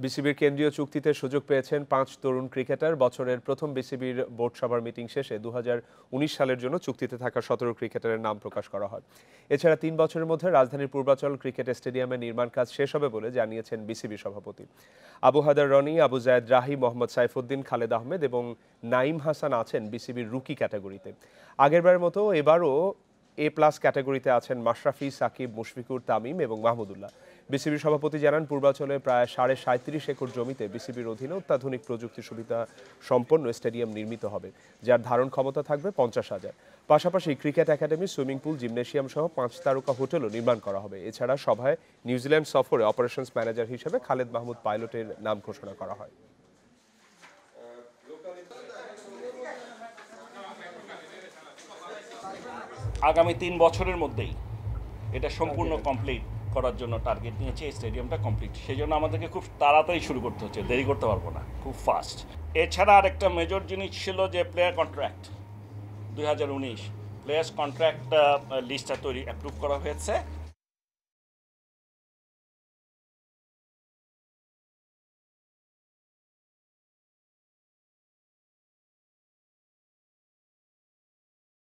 বিসিবির কেন্দ্রীয় চুক্তিতে সুযোগ পেয়েছেন পাঁচ তরুণ ক্রিকেটার। বছরের প্রথম বিসিবির বোর্ড সভার মিটিং শেষে দু হাজার উনিশ সালের জন্য চুক্তিতে থাকা সতেরো ক্রিকেটারের নাম প্রকাশ করা হয়। এছাড়া তিন বছরের মধ্যে রাজধানীর পূর্বাচল ক্রিকেট স্টেডিয়ামের নির্মাণ কাজ শেষ হবে বলে জানিয়েছেন বিসিবি সভাপতি। আবু হাদার রনি, আবু জায়দ রাহি, মোহাম্মদ সাইফুদ্দিন, খালেদ আহমেদ এবং নাইম হাসান আছেন বিসিবির রুকি ক্যাটাগরিতে। আগেরবারের মতো এবারও এ প্লাস ক্যাটাগরিতে আছেন মাশরাফি, সাকিব, মুশফিকুর, তামিম এবং মাহমুদুল্লাহ। বিসিবির সভাপতি জানান, পূর্বাঞ্চলে প্রায় সাড়ে সাঁত্রিশ একর জমিতে বিসিবির অধীনে অত্যাধুনিক প্রযুক্তি সুবিধা সম্পন্ন স্টেডিয়াম নির্মিত হবে, যার ধারণ ক্ষমতা থাকবে পঞ্চাশ হাজার। পাশাপাশি cricket academy, swimming pool, gymnasium সহ পাঁচ তারকা হোটেলও নির্মাণ করা হবে। এছাড়া সভায় নিউজিল্যান্ড সফরে অপারেশনস ম্যানেজার হিসেবে খালেদ মাহমুদ পাইলটের নাম ঘোষণা করা হয়। আগামী তিন বছরের মধ্যেই এটা সম্পূর্ণ কমপ্লিট করার জন্য টার্গেট নিয়েছে এই স্টেডিয়ামটা কমপ্লিট সেই জন্য আমাদেরকে খুব তাড়াতাড়ি শুরু করতে হচ্ছে দেরি করতে পারব না খুব ফাস্ট এছাড়া আরেকটা মেজর জিনিস ছিল যে প্লেয়ার কন্ট্রাক্ট দুই হাজার উনিশ। প্লেয়ার্স কন্ট্রাক্ট লিস্টটা তৈরি অ্যাপ্রুভ করা হয়েছে।